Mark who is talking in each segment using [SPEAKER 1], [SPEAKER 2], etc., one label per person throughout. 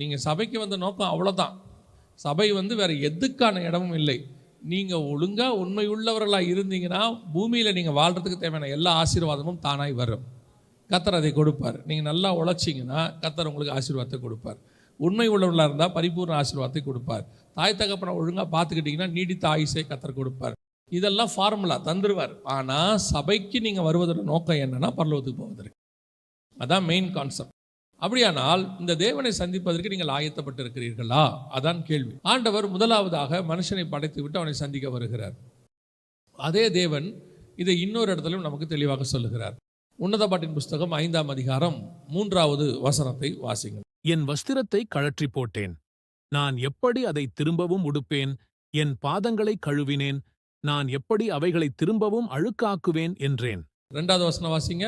[SPEAKER 1] நீங்கள் சபைக்கு வந்த நோக்கம் அவ்வளோதான் சபை வந்து வேறு எதுக்கான இடமும் இல்லை. நீங்கள் ஒழுங்காக உண்மை உள்ளவர்களாக இருந்தீங்கன்னா பூமியில் நீங்கள் வாழ்கிறதுக்கு தேவையான எல்லா ஆசீர்வாதமும் தானாய் வரும். கத்தர் அதை கொடுப்பார். நீங்கள் நல்லா உழைச்சிங்கன்னா கத்தர் உங்களுக்கு ஆசீர்வாதத்தை கொடுப்பார். உண்மை உள்ளவர்களாக இருந்தால் பரிபூர்ண ஆசீர்வாதத்தை கொடுப்பார். தாய் தகப்பனை ஒழுங்காக பார்த்துக்கிட்டிங்கன்னா நீடித்த ஆயுசை கத்தர் கொடுப்பார். இதெல்லாம் ஃபார்முலா தந்துருவார். ஆனால் சபைக்கு நீங்கள் வருவதோட நோக்கம் என்னென்னா பரலோகத்துக்கு போவதற்கு. அதான் மெயின் கான்செப்ட் அப்படியானால் இந்த தேவனை சந்திப்பதற்கு நீங்கள் ஆயத்தப்பட்டு இருக்கிறீர்களா அதான் கேள்வி. ஆண்டவர் முதலாவதாக மனுஷனை படைத்து விட்டு அவனை சந்திக்க வருகிறார். அதே தேவன் இதை இன்னொரு இடத்திலும் நமக்கு தெளிவாக சொல்லுகிறார். உன்னத பாட்டின் புஸ்தகம் ஐந்தாம் அதிகாரம் மூன்றாவது வசனத்தை வாசிங்கள்
[SPEAKER 2] என் வஸ்திரத்தை கழற்றி போட்டேன். நான் எப்படி அதை திரும்பவும் உடுப்பேன்? என் பாதங்களை கழுவினேன். நான் எப்படி அவைகளை திரும்பவும் அழுக்காக்குவேன்? என்றேன்.
[SPEAKER 1] ரெண்டாவது வசனம் வாசிங்க.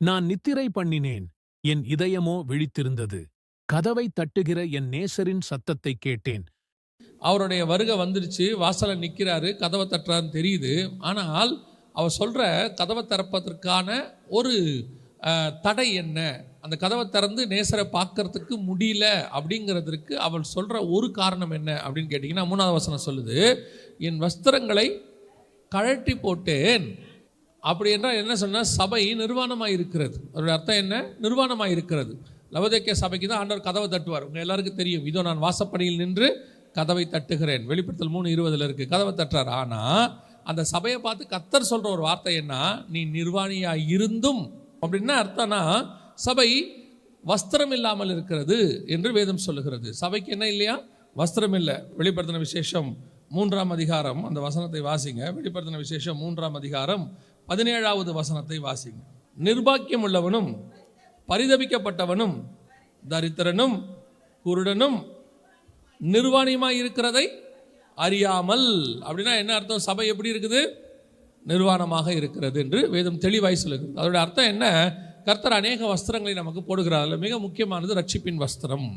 [SPEAKER 2] நான் நித்திரை பண்ணினேன். என் இதயமோ விழித்திருந்தது. கதவை தட்டுகிற என் நேசரின் சத்தத்தை கேட்டேன்.
[SPEAKER 1] அவருடைய வருகை வந்துருச்சு. வாசல்ல நிற்கிறாரு கதவை தட்டுறாருன்னு தெரியுது. ஆனால் அவர் சொல்ற கதவை திறப்பதற்கான ஒரு தடை என்ன? அந்த கதவை திறந்து நேசரை பார்க்கறதுக்கு முடியல அப்படிங்கிறதுக்கு அவள் சொல்ற ஒரு காரணம் என்ன அப்படின்னு கேட்டிங்கன்னா மூணாவது வசனம் சொல்லுது என் வஸ்திரங்களை கழட்டி போட்டேன். அப்படி என்றால் என்ன சொன்னால் சபை நிர்வாணமாக இருக்கிறது அதோடய அர்த்தம் என்ன? நிர்வாணமாக இருக்கிறது லவதேக்கிய சபைக்கு தான் ஆண்டவர் கதவை தட்டுவார். உங்கள் எல்லாருக்கும் தெரியும். இதோ நான் வாசப்படியில் நின்று கதவை தட்டுகிறேன். வெளிப்படுத்தல் மூணு இருபதில் இருக்குது கதவை தட்டுறார். ஆனால் அந்த சபையை பார்த்து கத்தர் சொல்கிற ஒரு வார்த்தை என்ன? நீ நிர்வாணியாக இருந்தும் அப்படின்னா அர்த்தம்னா சபை வஸ்திரம் இல்லாமல் இருக்கிறது என்று வேதம் சொல்லுகிறது. சபைக்கு என்ன இல்லையா? வஸ்திரம் இல்லை. வெளிப்படுத்தின விசேஷம் மூன்றாம் அதிகாரம். அந்த வசனத்தை வாசிங்க. வெளிப்படுத்தின விசேஷம் மூன்றாம் அதிகாரம் பதினேழாவது வசனத்தை வாசிங்க. நிர்பாக்கியம் உள்ளவனும் பரிதபிக்கப்பட்டவனும் தரித்திரனும் குருடனும் நிர்வாணியமாக இருக்கிறதை அறியாமல். அப்படின்னா என்ன அர்த்தம்? சபை எப்படி இருக்குது? நிர்வாணமாக இருக்கிறது என்று வேதம் தெளிவாய் சொல்லுகிறது. அதோட அர்த்தம் என்ன? கர்த்தர் அநேக வஸ்திரங்களை நமக்கு போடுகிறார். மிக முக்கியமானது ரட்சிப்பின் வஸ்திரம்.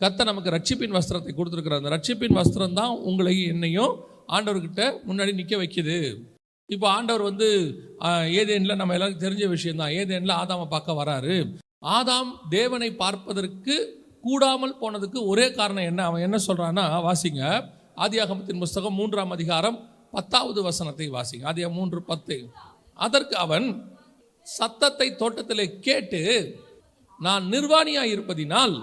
[SPEAKER 1] கர்த்தர் நமக்கு ரட்சிப்பின் வஸ்திரத்தை கொடுத்துருக்கிறார். அந்த ரட்சிப்பின் வஸ்திரம் தான் உங்களை என்னையும் ஆண்டவர்கிட்ட முன்னாடி நிற்க வைக்குது. இப்போ ஆண்டவர் வந்து ஏதேனில் நம்ம எல்லாருக்கும் தெரிஞ்ச விஷயம்தான். ஏதேனில் ஆதாமை பார்க்க வராரு. ஆதாம் தேவனை பார்ப்பதற்கு கூடாமல் போனதுக்கு ஒரே காரணம் என்ன? அவன் என்ன சொல்கிறான்னா வாசிங்க. ஆதியாகமத்தின் புஸ்தகம் மூன்றாம் அதிகாரம் பத்தாவது வசனத்தை வாசிங்க. ஆதியா மூன்று பத்து. அதற்கு அவன் சத்தத்தை தோட்டத்தில் கேட்டு நான் நிர்வாணியாக இருப்பதினால்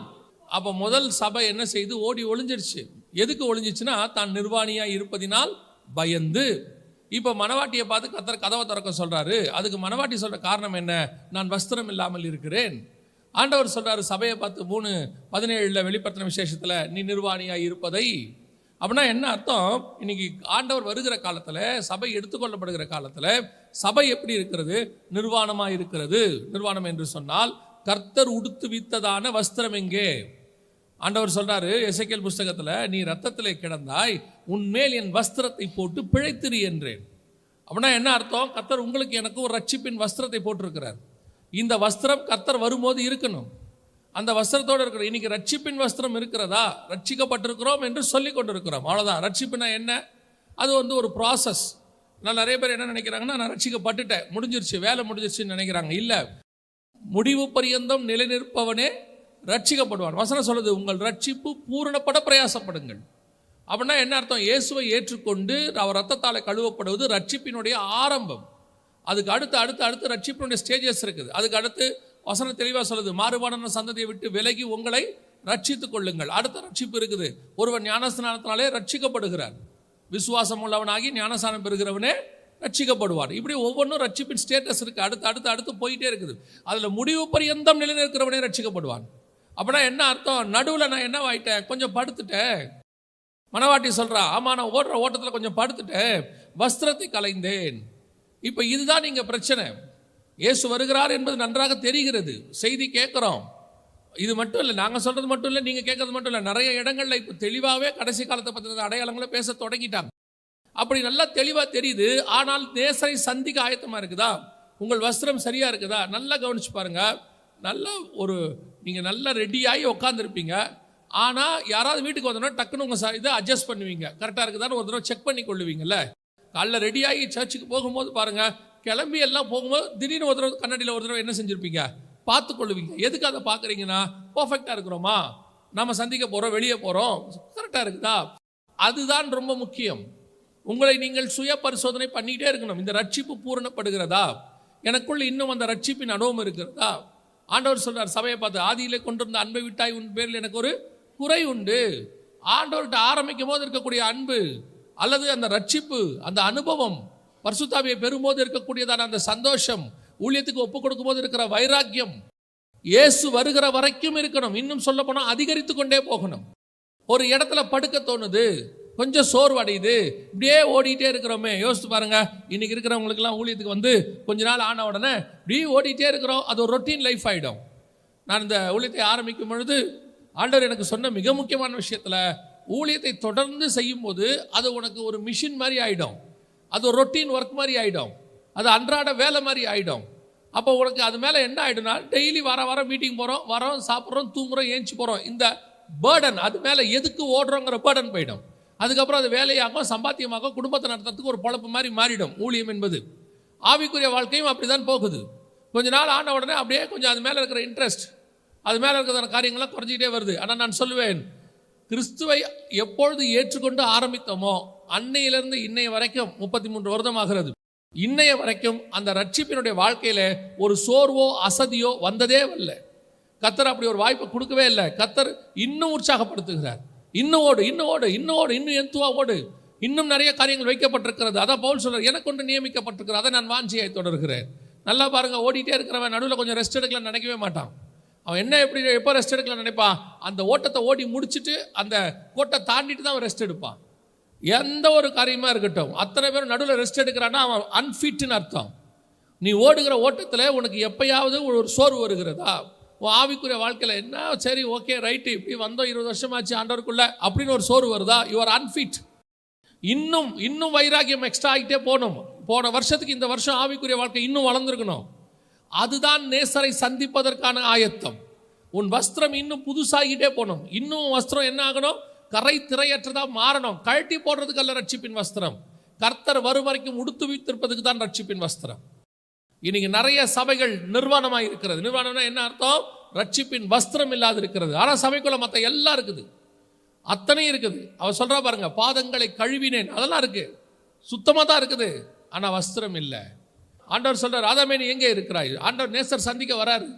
[SPEAKER 1] அப்போ முதல் சபை என்ன செய்து? ஓடி ஒளிஞ்சிருச்சு. எதுக்கு ஒளிஞ்சிச்சுன்னா தான் நிர்வாணியாக இருப்பதினால் பயந்து இப்போ மணவாட்டியை பார்த்து கத்தர் கதவை திறக்க சொல்கிறாரு அதுக்கு மணவாட்டி சொல்கிற காரணம் என்ன? நான் வஸ்திரம் இல்லாமல் இருக்கிறேன். ஆண்டவர் சொல்கிறாரு சபையை பார்த்து மூணு பதினேழில் வெளிப்படுத்தின விசேஷத்தில் நீ நிர்வாணியாக இருப்பதை. அப்படின்னா என்ன அர்த்தம்? இன்னைக்கு ஆண்டவர் வருகிற காலத்தில் சபை எடுத்துக்கொள்ளப்படுகிற காலத்தில் சபை எப்படி இருக்கிறது? நிர்வாணமாக இருக்கிறது. நிர்வாணம் என்று சொன்னால் கர்த்தர் உடுத்து வித்ததான வஸ்திரம் எங்கே? ஆண்டவர் சொல்றாரு எசைக்கேல் புஸ்தகத்தில் நீ ரத்தத்திலே கிடந்தாய் உன்மேல் என் வஸ்திரத்தை போட்டு பிழைத்திரு என்றேன். அப்படின்னா என்ன அர்த்தம்? கத்தர் உங்களுக்கு எனக்கு ஒரு ரட்சிப்பின் வஸ்திரத்தை போட்டிருக்கிறார். இந்த வஸ்திரம் கத்தர் வரும்போது இருக்கணும். அந்த வஸ்திரத்தோடு இருக்கிற இன்னைக்கு ரட்சிப்பின் வஸ்திரம் இருக்கிறதா? ரட்சிக்கப்பட்டிருக்கிறோம் என்று சொல்லி கொண்டிருக்கிறோம். அவ்வளோதான் ரட்சிப்புனா என்ன? அது வந்து ஒரு ப்ராசஸ் நான் நிறைய பேர் என்ன நினைக்கிறாங்கன்னா நான் ரட்சிக்கப்பட்டுட்டேன். முடிஞ்சிருச்சு. வேலை முடிஞ்சிருச்சுன்னு நினைக்கிறாங்க. இல்லை. முடிவு பரியந்தம் நிலைநிற்பவனே ரட்சிக்கப்படுவார். வசனம் சொல்லுது உங்கள் ரட்சிப்பு பூரணப்பட பிரயாசப்படுங்கள். அப்படின்னா என்ன அர்த்தம்? இயேசுவை ஏற்றுக்கொண்டு அவர் ரத்தத்தால் கழுவப்படுவது ரட்சிப்பினுடைய ஆரம்பம். அதுக்கு அடுத்து அடுத்து அடுத்து ரட்சிப்பினுடைய ஸ்டேஜஸ் இருக்குது. அதுக்கு அடுத்து வசனம் தெளிவாக சொல்லுது மாறுபாடான சந்ததியை விட்டு விலகி உங்களை ரட்சித்து கொள்ளுங்கள். அடுத்த ரட்சிப்பு இருக்குது ஒருவன் ஞானஸ்நானத்தினாலே ரட்சிக்கப்படுகிறார். விசுவாசம் உள்ளவனாகி ஞானஸ்நானம் பெறுகிறவனே ரட்சிக்கப்படுவார். இப்படி ஒவ்வொன்றும் ரட்சிப்பின் ஸ்டேட்டஸ் இருக்குது அடுத்து அடுத்து அடுத்து போயிட்டே இருக்குது. அதில் முடிவு பரியந்தம் நிலைநிற்கிறவனே ரட்சிக்கப்படுவான். அப்படின்னா என்ன அர்த்தம்? நடுவில் நான் என்ன ஆயிட்டேன் கொஞ்சம் படுத்துட்டேன் மணவாட்டி சொல்கிறா ஆமாம் நான் ஓடுற ஓட்டத்தில் கொஞ்சம் படுத்துட்டேன் வஸ்திரத்தை கலைந்தேன். இப்போ இதுதான் நீங்கள் பிரச்சனை. இயேசு வருகிறார் என்பது நன்றாக தெரிகிறது. செய்தி கேட்குறோம். இது மட்டும் இல்லை நாங்கள் சொல்கிறது மட்டும் இல்லை நீங்கள் கேட்கறது மட்டும் இல்லை. நிறைய இடங்களில் இப்போ தெளிவாகவே கடைசி காலத்தை பற்றின அடையாளங்களை பேச தொடங்கிட்டாங்க. அப்படி நல்லா தெளிவாக தெரியுது. ஆனால் நேசரை சந்திக்க ஆயத்தமாக இருக்குதா? உங்கள் வஸ்திரம் சரியாக இருக்குதா? நல்லா கவனிச்சு பாருங்கள் நல்லா ஒரு நீங்கள் நல்லா ரெடியாகி உட்காந்துருப்பீங்க ஆனால் யாராவது வீட்டுக்கு வந்தோன்னா டக்குன்னு உங்கள் இதை அட்ஜஸ்ட் பண்ணுவீங்க. கரெக்டாக இருக்குதான்னு ஒரு தடவை செக் பண்ணி கொள்ளுவீங்கல்ல? காலைல ரெடியாகி சர்ச்சுக்கு போகும்போது பாருங்கள் கிளம்பி எல்லாம் போகும்போது திடீர்னு ஒரு தடவை கண்ணாடியில் ஒரு தடவை என்ன செஞ்சுருப்பீங்க? பார்த்து கொள்ளுவீங்க. எதுக்கு அதை பார்க்குறீங்கன்னா பர்ஃபெக்டாக இருக்கிறோமா? நம்ம சந்திக்க போகிறோம் வெளியே போகிறோம் கரெக்டாக இருக்குதா? அதுதான் ரொம்ப முக்கியம். உங்களை நீங்கள் சுய பரிசோதனை பண்ணிக்கிட்டே இருக்கணும். இந்த ரட்சிப்பு பூரணப்படுகிறதா? எனக்குள்ள இன்னும் அந்த ரட்சிப்பின் அனுபவம் இருக்கிறதா? ஆண்டவர் சொல்றார் சபையை பார்த்து ஆதியிலே கொண்டிருந்த அன்பை விட்டாய் உன் பேரில் எனக்கு ஒரு குறை உண்டு. ஆண்டவர்கிட்ட ஆரம்பிக்கும் போது இருக்கக்கூடிய அன்பு அல்லது அந்த ரட்சிப்பு அந்த அனுபவம் பர்சுத்தாவியை பெறும்போது இருக்கக்கூடியதான அந்த சந்தோஷம் ஊழியத்துக்கு ஒப்பு கொடுக்கும் போது இருக்கிற வைராக்கியம் இயேசு வருகிற வரைக்கும் இருக்கணும். இன்னும் சொல்ல போனால் அதிகரித்து கொண்டே போகணும். ஒரு இடத்துல படுக்க தோணுது கொஞ்சம் சோர்வடையுது. இப்படியே ஓடிக்கிட்டே இருக்கிறோமே. யோசித்து பாருங்க. இன்னைக்கு இருக்கிறவங்களுக்கெல்லாம் ஊழியத்துக்கு வந்து கொஞ்ச நாள் ஆன உடனே இப்படியே ஓடிக்கிட்டே இருக்கிறோம். அது ஒரு ரொட்டீன் லைஃப் ஆகிடும் நான் இந்த ஊழியத்தை ஆரம்பிக்கும் பொழுது ஆண்டவர் எனக்கு சொன்ன மிக முக்கியமான விஷயத்தில் ஊழியத்தை தொடர்ந்து செய்யும்போது அது உனக்கு ஒரு மிஷின் மாதிரி ஆகிடும் அது ஒரு ரொட்டீன் ஒர்க் மாதிரி ஆகிடும் அது அன்றாட வேலை மாதிரி ஆகிடும் அப்போ உனக்கு அது மேலே என்ன ஆகிடும்னா டெய்லி வர வர மீட்டிங் போகிறோம் வரோம் சாப்பிட்றோம் தூங்குறோம் ஏஞ்சி போகிறோம் இந்த பேர்டன் அது மேலே எதுக்கு ஓடுறோங்கிற பேர்டன் போயிடும். அதுக்கப்புறம் அது வேலையாகவும் சம்பாத்தியமாகவும் குடும்பத்தை நடத்துறதுக்கு ஒரு பொழப்பு மாதிரி மாறிடும். ஊழியம் என்பது. ஆவிக்குரிய வாழ்க்கையும் அப்படிதான் போகுது. கொஞ்ச நாள் ஆன உடனே அப்படியே கொஞ்சம் அது மேலே இருக்கிற இன்ட்ரெஸ்ட் அது மேலே இருக்கிறதான காரியங்கள்லாம் குறைஞ்சிக்கிட்டே வருது. ஆனால் நான் சொல்லுவேன் கிறிஸ்துவை எப்பொழுது ஏற்றுக்கொண்டு ஆரம்பித்தோமோ அன்னையிலிருந்து இன்னைய வரைக்கும் முப்பத்தி மூன்று வருடம் ஆகிறது. இன்னைய வரைக்கும் அந்த ரட்சிப்பினுடைய வாழ்க்கையில் ஒரு சோர்வோ அசதியோ வந்ததே இல்லை. கத்தர் அப்படி ஒரு வாய்ப்பை கொடுக்கவே இல்லை. கத்தர் இன்னும் உற்சாகப்படுத்துகிறார். இன்னும் ஓடு இன்னும் ஓடு இன்னும் ஓடு இன்னும் எந்துவா ஓடு. இன்னும் நிறைய காரியங்கள் வைக்கப்பட்டிருக்கிறது. அதான் பவுல் சொல்கிறார் எனக்கு ஒன்று நியமிக்கப்பட்டிருக்கிறது அதை நான் வாஞ்சியாய் தொடர்கிறேன். நல்லா பாருங்க ஓடிட்டே இருக்கிறவன் நடுவில் கொஞ்சம் ரெஸ்ட் எடுக்கலாம்னு நினைக்கவே மாட்டான். அவன் என்ன எப்படி எப்போ ரெஸ்ட் எடுக்கலாம் நினைப்பான்? அந்த ஓட்டத்தை ஓடி முடிச்சுட்டு அந்த கோட்டை தாண்டிட்டு தான் அவன் ரெஸ்ட் எடுப்பான். எந்த ஒரு காரியமாக இருக்கட்டும் அத்தனை பேரும் நடுவில் ரெஸ்ட் எடுக்கிறான்னா அவன் அன்ஃபிட்னு அர்த்தம். நீ ஓடுகிற ஓட்டத்தில் உனக்கு எப்பயாவது ஒரு சோர்வு வருகிறதா? ஆவிக்குரிய வாழ்க்கையில் என்ன? சரி ஓகே ரைட்டு இப்படி வந்தோம் இருபது வருஷமாச்சு ஆண்டவருக்குள்ள அப்படின்னு ஒரு சோறு வருதா? யுவர் அன்ஃபிட் இன்னும் இன்னும் வைராகியம் எக்ஸ்ட்ரா ஆகிட்டே போகணும். போன வருஷத்துக்கு இந்த வருஷம் ஆவிக்குரிய வாழ்க்கை இன்னும் வளர்ந்துருக்கணும். அதுதான் நேசரை சந்திப்பதற்கான ஆயத்தம். உன் வஸ்திரம் இன்னும் புதுசாகிட்டே போகணும். இன்னும் வஸ்திரம் என்ன ஆகணும்? கரை திரையற்றதாக மாறணும். கழட்டி போடுறதுக்கு அல்ல ரட்சிப்பின் வஸ்திரம். கர்த்தர் வரும் வரைக்கும் உடுத்து வைத்திருப்பதுக்கு தான் ரட்சிப்பின் வஸ்திரம். இன்னைக்கு நிறைய சபைகள் நிர்வாணமாக இருக்கிறது நிர்வாணம்னா என்ன அர்த்தம்? ரட்சிப்பின் வஸ்திரம் இல்லாது இருக்கிறது ஆனால் சபைக்குள்ள மற்ற எல்லாம் இருக்குது. அத்தனை இருக்குது. அவர் சொல்கிறா பாருங்க பாதங்களை கழுவினேன். அதெல்லாம் இருக்கு. சுத்தமாக தான் இருக்குது. ஆனால் வஸ்திரம் இல்லை. ஆண்டவர் சொல்கிறார் ராதாமேனி எங்கே இருக்கிறாய்? ஆண்டவர் நேசர் சந்திக்க வராரு.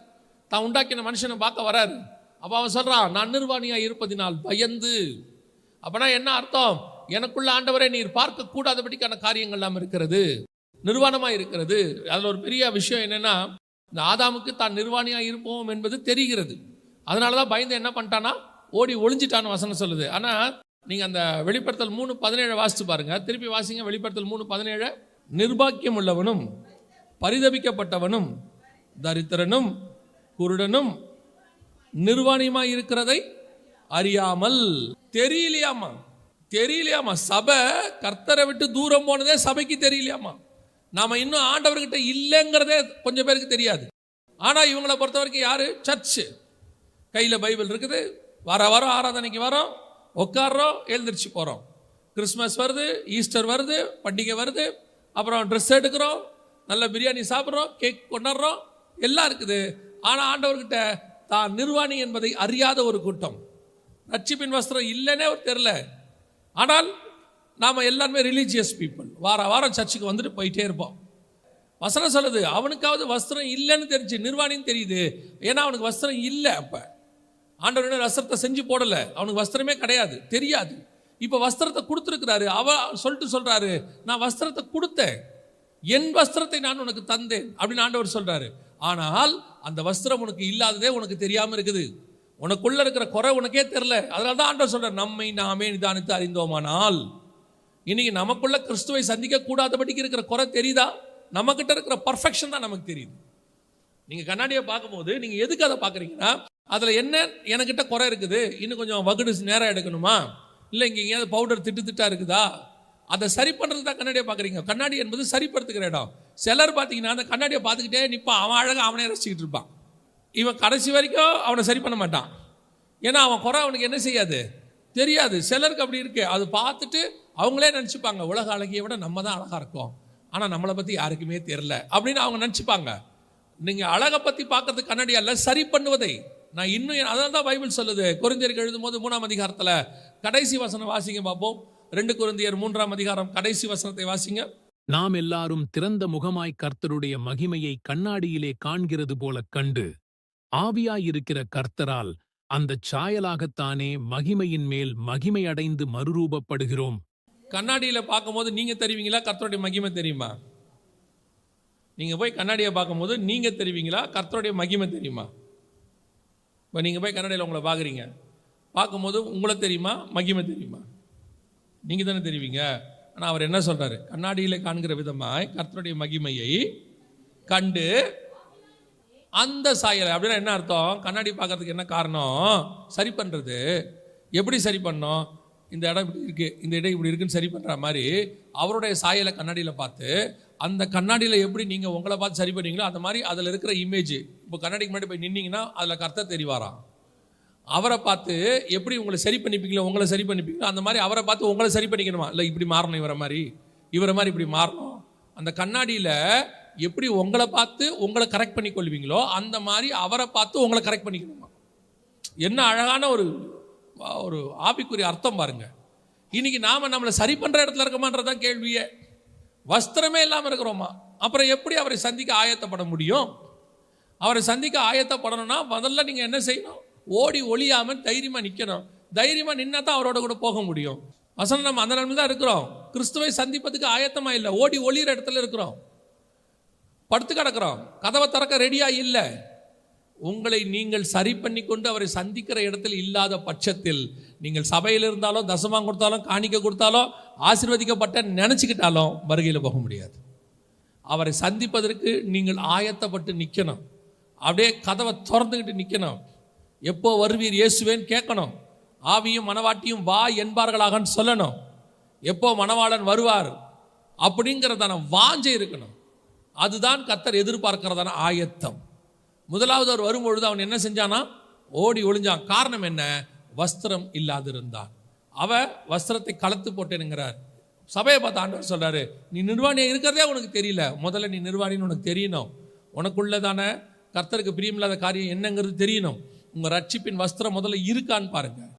[SPEAKER 1] தான் உண்டாக்கின மனுஷனை பார்க்க வராரு. அப்போ அவன் சொல்கிறான் நான் நிர்வாணியாக இருப்பதினால் பயந்து. அப்போனா என்ன அர்த்தம்? எனக்குள்ள ஆண்டவரை நீர் பார்க்க கூடாதபடிக்கான காரியங்கள் எல்லாம் இருக்கிறது. நிர்வாணமாக இருக்கிறது. அதில் ஒரு பெரிய விஷயம் என்னென்னா இந்த ஆதாமுக்கு தான் நிர்வாணியாக இருப்போம் என்பது தெரிகிறது. அதனால தான் பயந்து என்ன பண்ணிட்டான்னா ஓடி ஒளிஞ்சிட்டான்னு வசனம் சொல்லுது. ஆனால் நீங்கள் அந்த வெளிப்படுத்தல் மூணு பதினேழு வாசித்து பாருங்கள் திருப்பி வாசிங்க வெளிப்படுத்தல் மூணு பதினேழு. நிர்பாக்கியம் உள்ளவனும் பரிதபிக்கப்பட்டவனும் தரித்திரனும் குருடனும் நிர்வாணியமாக இருக்கிறதை அறியாமல் தெரியலையாமா தெரியலையாமா சபை கர்த்தரை விட்டு தூரம் போனதே சபைக்கு தெரியலையாமா நாம இன்னும் ஆண்டவர்கிட்ட இல்லைங்கிறதே கொஞ்சம் பேருக்கு தெரியாது. ஆனால் இவங்களை பொறுத்த வரைக்கும் யாரு? சர்ச்சு கையில் பைபிள் இருக்குது. வர வாரம் ஆராதனைக்கு வரோம். உட்காடுறோம் எழுந்திரிச்சு போகிறோம் கிறிஸ்மஸ் வருது ஈஸ்டர் வருது பண்டிகை வருது. அப்புறம் ட்ரெஸ் எடுக்கிறோம். நல்ல பிரியாணி சாப்பிட்றோம். கேக் கொண்டாடுறோம். எல்லாம் இருக்குது. ஆனால் ஆண்டவர்கிட்ட தான் நிர்வாணி என்பதை அறியாத ஒரு கூட்டம். ரட்சிப்பின் வஸ்திரம் இல்லைன்னே அவர் தெரில ஆனால் நாம் எல்லாருமே ரிலீஜியஸ் பீப்புள் வார வாரம் சர்ச்சுக்கு வந்துட்டு போயிட்டே இருப்போம். வசனம் சொல்லுது அவனுக்காவது வஸ்திரம் இல்லைன்னு தெரிஞ்சு நிர்வாணின்னு தெரியுது. ஏன்னா அவனுக்கு வஸ்திரம் இல்லை அப்போ. ஆண்டவர் வஸ்திரத்தை செஞ்சு போடலை. அவனுக்கு வஸ்திரமே கிடையாது. தெரியாது. இப்போ வஸ்திரத்தை கொடுத்துருக்கிறாரு. அவ சொல்லிட்டு சொல்கிறாரு நான் வஸ்திரத்தை கொடுத்தேன். என் வஸ்திரத்தை நான் உனக்கு தந்தேன். அப்படின்னு ஆண்டவர் சொல்கிறாரு ஆனால் அந்த வஸ்திரம் உனக்கு இல்லாததே உனக்கு தெரியாமல் இருக்குது. உனக்குள்ளே இருக்கிற குறை உனக்கே தெரில அதனால தான் ஆண்டவர் சொல்கிறார் நம்மை நாமே நிதானித்து அறிந்தோமானால் இன்னைக்கு நமக்குள்ள கிறிஸ்துவை சந்திக்க கூடாதபடிக்கு இருக்கிற குறை தெரியுதா? நம்மக்கிட்ட இருக்கிற பர்ஃபெக்ஷன் தான் நமக்கு தெரியுது. நீங்க கண்ணாடியை பார்க்கும்போது நீங்க எதுக்கு அதை பார்க்குறீங்கன்னா அதுல என்ன எனக்கிட்ட குறை இருக்குது? இன்னும் கொஞ்சம் வகுடு நேரம் எடுக்கணுமா? இல்லை இங்கே எங்கேயாவது பவுடர் திட்டு திட்டா இருக்குதா? அதை சரி பண்ணுறது தான் கண்ணாடியை பார்க்குறீங்க. கண்ணாடி என்பது சரிப்படுத்துகிற இடம். சிலர் பார்த்தீங்கன்னா அந்த கண்ணாடியை பார்த்துக்கிட்டே நிற்பான் அவன் அழகாக அவனே ரசிச்சுக்கிட்டு இருப்பான். இவன் கடைசி வரைக்கும் அவனை சரி பண்ண மாட்டான். ஏன்னா அவன் குறை அவனுக்கு என்ன செய்யாது? தெரியாது. சிலருக்கு அப்படி இருக்கு. அது பார்த்துட்டு அவங்களே நினச்சிப்பாங்க உலக அழகியை விட நம்ம தான் அழகாக இருக்கோம். ஆனால் நம்மளை பற்றி யாருக்குமே தெரில அப்படின்னு அவங்க நினச்சிப்பாங்க. நீங்கள் அழகை பற்றி பார்க்கறது கண்ணாடி அல்ல சரி பண்ணுவதை. நான் இன்னும் அதனால அதான் தான் பைபிள் சொல்லுது. குருந்தியருக்கு எழுதும்போது மூணாம் அதிகாரத்தில் கடைசி வசனம் வாசிங்க பார்ப்போம். ரெண்டு குருந்தியர் மூன்றாம் அதிகாரம் கடைசி வசனத்தை வாசிங்க.
[SPEAKER 2] நாம் எல்லாரும் திறந்த முகமாய் கர்த்தருடைய மகிமையை கண்ணாடியிலே காண்கிறது போலக் கண்டு ஆவியாயிருக்கிற கர்த்தரால் அந்த சாயலாகத்தானே மகிமையின் மேல் மகிமையடைந்து மறுரூபப்படுகிறோம்.
[SPEAKER 1] கண்ணாடியில் பார்க்கும்போது நீங்கள் தெரிவிங்களா? கர்த்தருடைய மகிமை தெரியுமா? நீங்கள் போய் கண்ணாடியை பார்க்கும்போது நீங்கள் தெரிவிங்களா? கர்த்தருடைய மகிமை தெரியுமா? இப்போ நீங்கள் போய் கண்ணாடியில் உங்களை பார்க்குறீங்க. பார்க்கும்போது உங்களை தெரியுமா? மகிமை தெரியுமா? நீங்கள் தானே தெரிவிங்க. ஆனால் அவர் என்ன சொல்கிறாரு கண்ணாடியில் காண்கிற விதமாய் கர்த்தருடைய மகிமையை கண்டு அந்த சாயலை அப்படின்னா என்ன அர்த்தம்? கண்ணாடி பார்க்கறதுக்கு என்ன காரணம்? சரி பண்ணுறது எப்படி சரி பண்ணோம்? இந்த இடம் இப்படி இருக்குது இந்த இடம் இப்படி இருக்குன்னு சரி பண்ணுற மாதிரி அவருடைய சாயலை கண்ணாடியில் பார்த்து அந்த கண்ணாடியில் எப்படி நீங்கள் உங்களை பார்த்து சரி பண்ணீங்களோ அந்த மாதிரி அதில் இருக்கிற இமேஜ் இப்போ கண்ணாடிக்கு முன்னாடி போய் நின்னீங்கன்னா அதில் கர்த்தர் தெரிவாராம். அவரை பார்த்து எப்படி உங்களை சரி பண்ணிப்பீங்களோ உங்களை சரி பண்ணிப்பீங்களோ அந்த மாதிரி அவரை பார்த்து உங்களை சரி பண்ணிக்கணுமா? இல்லை இப்படி மாறணும் இவரை மாதிரி இவரை மாதிரி இப்படி மாறணும். அந்த கண்ணாடியில் எப்படி உங்களை பார்த்து உங்களை கரெக்ட் பண்ணி கொள்வீங்களோ அந்த மாதிரி அவரை பார்த்து உங்களை கரெக்ட் பண்ணிக்கணுமா? என்ன அழகான ஒரு ஒரு ஆவிக்குரிய அர்த்தம் பாருங்க. இன்னைக்கு நாம நம்மளை சரி பண்ணுற இடத்துல இருக்கமான்றதான் கேள்வியே. வஸ்திரமே இல்லாமல் இருக்கிறோமா? அப்புறம் எப்படி அவரை சந்திக்க ஆயத்தப்பட முடியும்? அவரை சந்திக்க ஆயத்தப்படணும்னா முதல்ல நீங்கள் என்ன செய்யணும்? ஓடி ஒளியாமல் தைரியமாக நிற்கணும் தைரியமாக நின்னா தான் அவரோட கூட போக முடியும். வசனம் நம்ம அந்த நிலைமையில் தான் இருக்கிறோம். கிறிஸ்துவை சந்திப்பதுக்கு ஆயத்தமாக இல்லை. ஓடி ஒளியிற இடத்துல இருக்கிறோம். படுத்து கிடக்கிறோம். கதவை திறக்க ரெடியாக இல்லை. உங்களை நீங்கள் சரி பண்ணி கொண்டு அவரை சந்திக்கிற இடத்தில் இல்லாத பட்சத்தில் நீங்கள் சபையில் இருந்தாலும் தசமாம் கொடுத்தாலும் காணிக்க கொடுத்தாலும் ஆசீர்வதிக்கப்பட்ட நினச்சிக்கிட்டாலும் வருகையில் போக முடியாது. அவரை சந்திப்பதற்கு நீங்கள் ஆயத்தப்பட்டு நிற்கணும் அப்படியே கதவை திறந்துக்கிட்டு நிற்கணும் எப்போ வருவீர் இயேசுவேன்னு கேட்கணும். ஆவியும் மனவாட்டியும் வா என்பார்களாகன்னு சொல்லணும். எப்போ மணவாளன் வருவார் அப்படிங்கிறதான வாஞ்சை இருக்கணும். அதுதான் கத்தர் எதிர்பார்க்கிறதான ஆயத்தம். முதலாவது அவர் வரும்பொழுது அவன் என்ன செஞ்சானா? ஓடி ஒளிஞ்சான். காரணம் என்ன? வஸ்திரம் இல்லாதிருந்தான். அவ வஸ்திரத்தை கலத்து போட்டேனுங்கிறார். சபையை பார்த்து ஆண்டவர் சொல்கிறாரு நீ நிர்வாணியாக இருக்கிறதே உனக்கு தெரியல. முதல்ல நீ நிர்வாணின்னு உனக்கு தெரியணும். உனக்குள்ளதான கர்த்தருக்கு பிரியமில்லாத காரியம் என்னங்கிறது தெரியணும். உங்கள் ரட்சிப்பின் வஸ்திரம் முதல்ல இருக்கான்னு பாருங்கள்